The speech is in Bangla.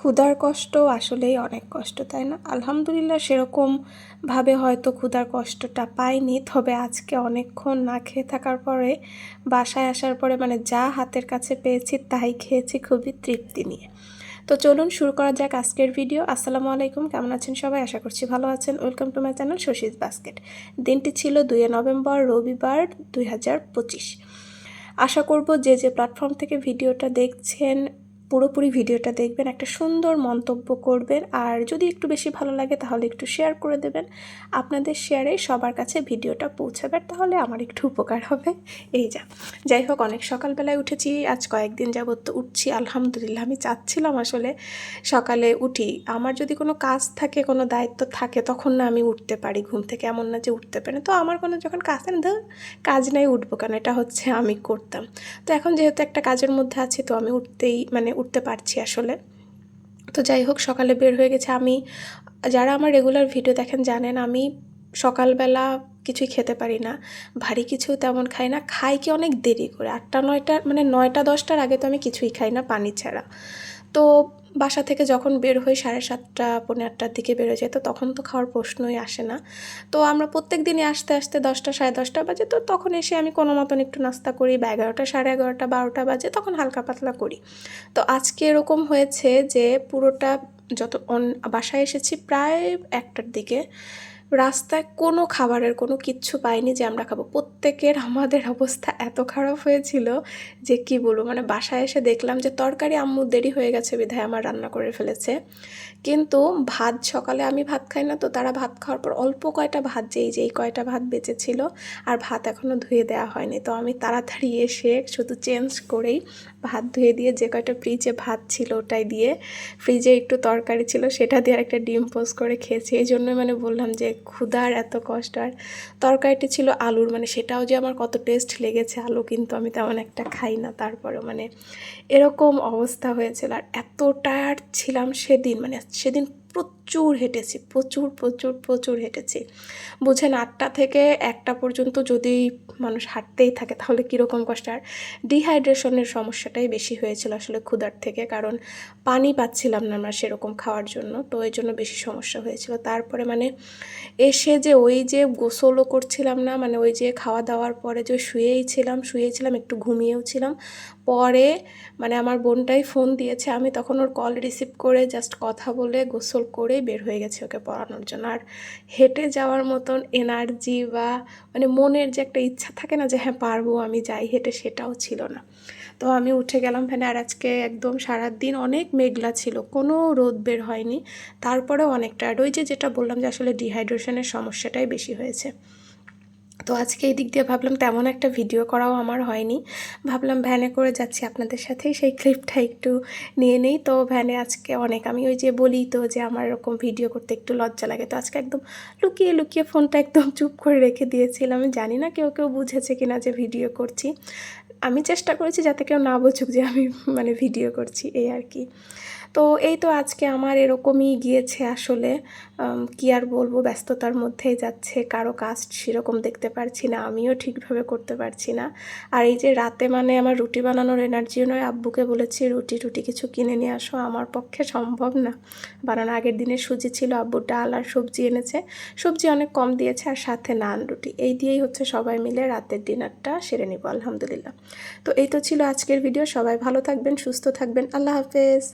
ক্ষুধার কষ্ট আসলেই অনেক কষ্ট, তাই না? আলহামদুলিল্লাহ সেরকমভাবে হয়তো ক্ষুধার কষ্টটা পাইনি, তবে আজকে অনেকক্ষণ না খেয়ে থাকার পরে, বাসায় আসার পরে মানে যা হাতের কাছে পেয়েছি তাই খেয়েছি, খুবই তৃপ্তি নিয়ে। তো চলুন শুরু করা যাক আজকের ভিডিও। আসসালামু আলাইকুম, কেমন আছেন সবাই? আশা করছি ভালো আছেন। Welcome to my channel Shashi's basket দিনটি ছিল দুই নভেম্বর, রবিবার দুই হাজার পঁচিশ। আশা করব যে যে প্ল্যাটফর্ম থেকে ভিডিওটা দেখছেন পুরোপুরি ভিডিওটা দেখবেন, একটা সুন্দর মন্তব্য করবেন। আর যদি একটু বেশি ভালো লাগে তাহলে একটু শেয়ার করে দেবেন। আপনাদের শেয়ারে সবার কাছে ভিডিওটা পৌঁছাবে, তাহলে আমার একটু উপকার হবে। এই যা। যাই হোক, অনেক সকালবেলায় উঠেছি, আজ কয়েকদিন যাবত তো উঠছি, আলহামদুলিল্লাহ। আমি চাচ্ছিলাম আসলে সকালে উঠি। আমার যদি কোনো কাজ থাকে, কোনো দায়িত্ব থাকে, তখন না আমি উঠতে পারি। ঘুম থেকে এমন না যে উঠতে পারি তো আমার কোনো যখন কাজ থাকে না কাজ নাই, উঠবো কেন? এটা হচ্ছে আমি করতাম। তো এখন যেহেতু একটা কাজের মধ্যে আছি, তো আমি উঠতেই মানে উঠতে পারছি আসলে। তো যাই হোক, সকালে বের হয়ে গেছে। আমি, যারা আমার রেগুলার ভিডিও দেখেন জানেন, আমি সকালবেলা কিছুই খেতে পারি না। ভারী কিছু তেমন খাই না। খাই কি অনেক দেরি করে। আটটা, নয়টা মানে নয়টা, দশটার আগে তো আমি কিছুই খাই না পানি ছাড়া। তো বাসা থেকে যখন বের হই সাড়ে সাতটা পনেরো আটটার দিকে বেরোয় যায় তো তখন তো খাওয়ার প্রশ্নই আসে না। তো আমরা প্রত্যেক দিনই আসতে আসতে দশটা, সাড়ে দশটা বাজে, তো তখন এসে আমি কোনো মতন একটু নাস্তা করি, বা এগারোটা, সাড়ে এগারোটা, বারোটা বাজে, তখন হালকা পাতলা করি। তো আজকে এরকম হয়েছে যে পুরোটা যত বাসায় এসেছি প্রায় একটার দিকে। রাস্তায় কোনো খাবারের কোনো কিচ্ছু পাইনি যে আমরা খাব। প্রত্যেকের আমাদের অবস্থা এত খারাপ হয়েছিল যে কি বলব মানে বাসায় এসে দেখলাম যে তরকারি আম্মু দেরি হয়ে গেছে বিধায় আমার রান্না করে ফেলেছে। কিন্তু ভাত সকালে আমি ভাত খাই না তো তারা ভাত খাওয়ার পর অল্প কয়টা ভাত, যেই যেই কয়টা ভাত বেঁচেছিল আর ভাত এখনও ধুয়ে দেওয়া হয়নি। তো আমি তাড়াতাড়ি এসে শুধু চেঞ্জ করেই ভাত ধুয়ে দিয়ে যে কয়টা ফ্রিজে ভাত ছিল ওটাই দিয়ে ফ্রিজে একটু তরকারি ছিল সেটা দিয়ে একটা ডিম পোস্ট করে খেয়েছি। এই জন্যই মানে বললাম যে ক্ষুধার এত কষ্ট। আর তরকারিটি ছিল আলুর মানে সেটাও যে আমার কত টেস্ট লেগেছে, আলু কিন্তু আমি তেমন একটা খাই না। তারপরে মানে এরকম অবস্থা হয়েছিল। আর এত টায়ার্ড ছিলাম সেদিন মানে সেদিন প্রচুর হেঁটেছি, প্রচুর প্রচুর প্রচুর হেঁটেছি। বুঝেন আটটা থেকে একটা পর্যন্ত যদি মানুষ হাঁটতেই থাকে তাহলে কীরকম কষ্ট? আর ডিহাইড্রেশনের সমস্যাটাই বেশি হয়েছিল আসলে ক্ষুধার থেকে, কারণ পানি পাচ্ছিলাম না আমরা সেরকম খাওয়ার জন্য, তো এই জন্য বেশি সমস্যা হয়েছিল। তারপরে মানে এসে যে ওই যে গোসলও করছিলাম না মানে ওই যে খাওয়া দাওয়ার পরে যে শুয়েই ছিলাম শুয়েই ছিলাম, একটু ঘুমিয়েও ছিলাম। পরে মানে আমার বোনটাই ফোন দিয়েছে, আমি তখন ওর কল রিসিভ করে জাস্ট কথা বলে গোসল করেই বের হয়ে গেছে ওকে পড়ানোর জন্য। আর হেঁটে যাওয়ার মতন এনার্জি বা মানে মনের যে একটা ইচ্ছা থাকে না যে হ্যাঁ পারব, আমি যাই। হেঁটে সেটাও ছিল না। তো আমি উঠে গেলাম ফ্যানে আর আজকে একদম সারাদিন অনেক মেঘলা ছিল, কোনো রোদ বের হয়নি। তারপরেও অনেকটা। আর ওই যে যেটা বললাম যে, আসলে ডিহাইড্রেশনের সমস্যাটাই বেশি হয়েছে। তো আজকে এই দিক দিয়ে ভাবলাম তেমন একটা ভিডিও করাও আমার হয়নি। ভাবলাম ভ্যানে করে যাচ্ছি আপনাদের সাথেই, সেই ক্লিপটা একটু নিয়ে নেই। তো ভ্যানে আজকে অনেক, আমি ওই যে বলি তো যে আমার এরকম ভিডিও করতে একটু লজ্জা লাগে। তো আজকে একদম লুকিয়ে লুকিয়ে ফোনটা একদম চুপ করে রেখে দিয়েছিলাম। আমি জানি না কেউ কেউ বুঝেছে কিনা যে ভিডিও করছি। আমি চেষ্টা করেছি যাতে কেউ না বুঝুক যে আমি মানে ভিডিও করছি, এই আর কি। তো এই তো আজকে আমার এরকমই গিয়েছে আসলে। কি আর বলব, ব্যস্ততার মধ্যেই যাচ্ছে, কারও কাজ সেরকম দেখতে পারছি না, আমিও ঠিকভাবে করতে পারছি না। আর এই যে রাতে মানে আমার রুটি বানানোর এনার্জিও নয়, আব্বুকে বলেছি, রুটি, টুটি কিছু কিনে নিয়ে আসো, আমার পক্ষে সম্ভব না। বানানো আগের দিনে সুজি ছিল, আব্বু ডাল আর সবজি এনেছে। সবজি অনেক কম দিয়েছে আর সাথে নান, রুটি। এই দিয়েই হচ্ছে সবাই মিলে রাতের ডিনারটা সেরে নিব, আলহামদুলিল্লাহ। তো এই তো ছিল আজকের ভিডিও সবাই ভালো থাকবেন, সুস্থ থাকবেন, আল্লাহ হাফেজ।